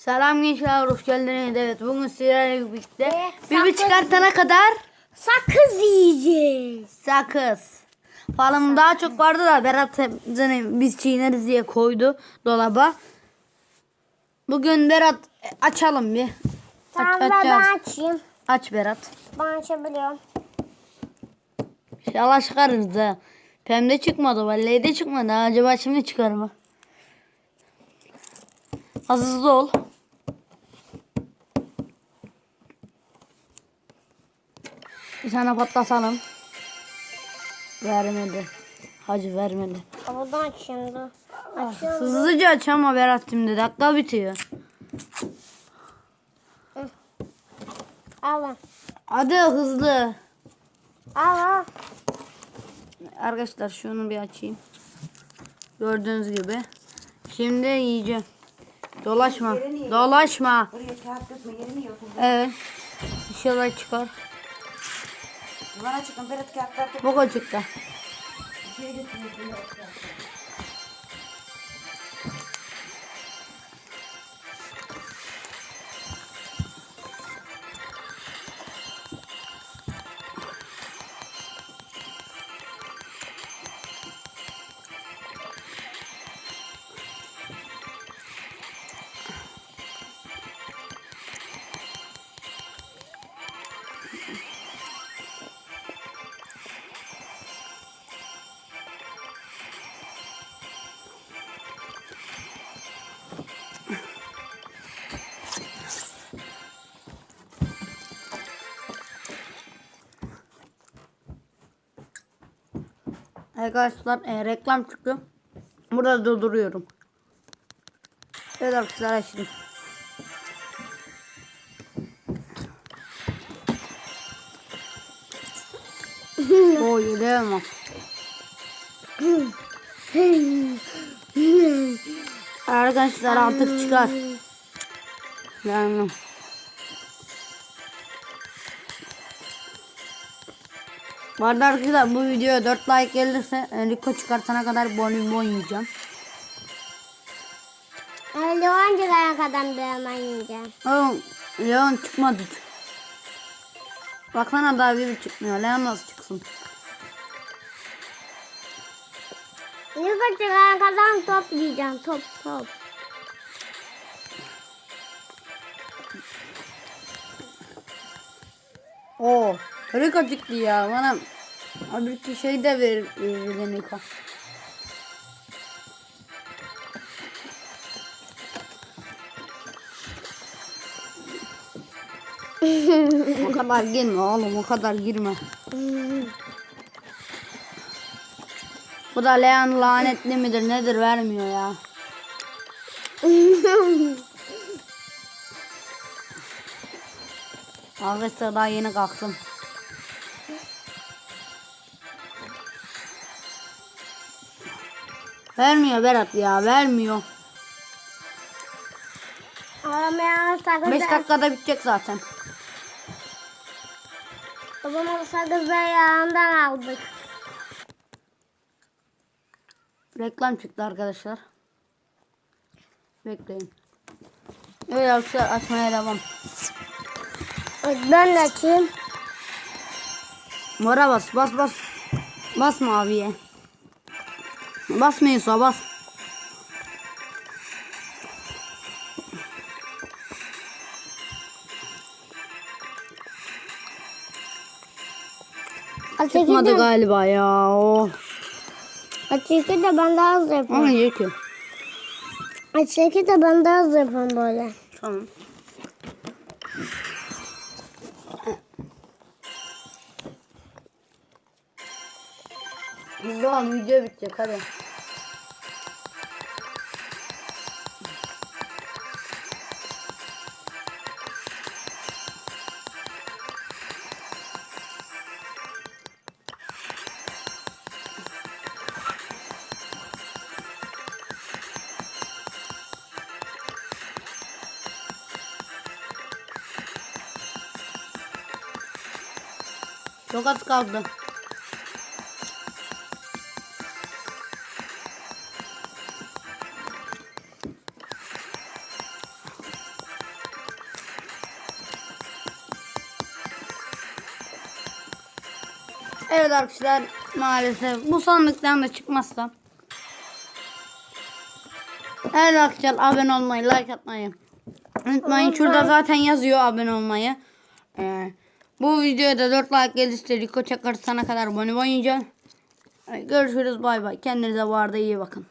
Selam gençler, hoş geldiniz. Evet, bugün sizlerle birlikte bir sakız- çıkartana kadar Sakız yiyeceğiz. sakız. Falım daha çok vardı da Berat hepsini biz çiğneriz diye koydu dolaba. Bugün Berat e, açalım bir. Tamam aç, ben, açayım. Aç Berat. Ben açabiliyorum. İnşallah çıkarırız da. Pembe çıkmadı, vallahi de çıkmadı. Acaba şimdi çıkar mı? Hızlı ol. Bir tane patlatalım. Vermedi. Hacı vermedi. Buradan açayım dur. Açıyorum. Hızlıca aç ama Berat şimdi dakika bitiyor. Al. Hadi hızlı. Al al. Arkadaşlar şunu bir açayım. Gördüğünüz gibi. Şimdi yiyeceğim. Dolaşma. Dolaşma. Buraya kağıt dökme yerini yok. Evet. İnşallah çıkar. Bana çıkın Berat kağıtlar. Bu çıktı. Şuraya Arkadaşlar e, reklam çıktı. Burada durduruyorum. Evet arkadaşlar açtım. o yürüyemez. Arkadaşlar artık çıkar. Yani. Bu arada arkadaşlar bu videoya 4 like gelirse Rico çıkartana kadar bonibon yiyeceğim. Leon çıkana kadar hemen yiyeceğim. Oğlum Leon çıkmadı. Baksana daha biri çıkmıyor. Leon nasıl çıksın? Yukarı çıkana kadar top yiyeceğim. Top top. Oo, Rico çıktı ya. Bana bir şey de verir, verir Rico. o kadar girme oğlum o kadar girme. Bu da Leon lanetli midir nedir vermiyor ya. Arkadaşlar daha yeni kalktım. Vermiyor Berat ya vermiyor. Sakız. 5 dakikada bitecek zaten. O zaman sakızı aldık. Reklam çıktı arkadaşlar. Bekleyin. Evet arkadaşlar açmaya devam. Ben de açayım. Mora bas bas bas. Bas maviye. Bas Meysa bas. Çıkmadı galiba ya. Oh. Açıkçası de ben daha hızlı Ama yapıyorum. iyi ki. Açıkçası de ben daha hızlı yapıyorum böyle. Tamam. Tamam video bitecek hadi. Çok az kaldı. Evet arkadaşlar maalesef bu sandıktan da çıkmazsa. Evet arkadaşlar abone olmayı like atmayı unutmayın. Şurada zaten yazıyor abone olmayı. Ee, bu videoya da 4 like gelirse Riko Çakar sana kadar abone oynayacağım. Görüşürüz bay bay. Kendinize bu arada iyi bakın.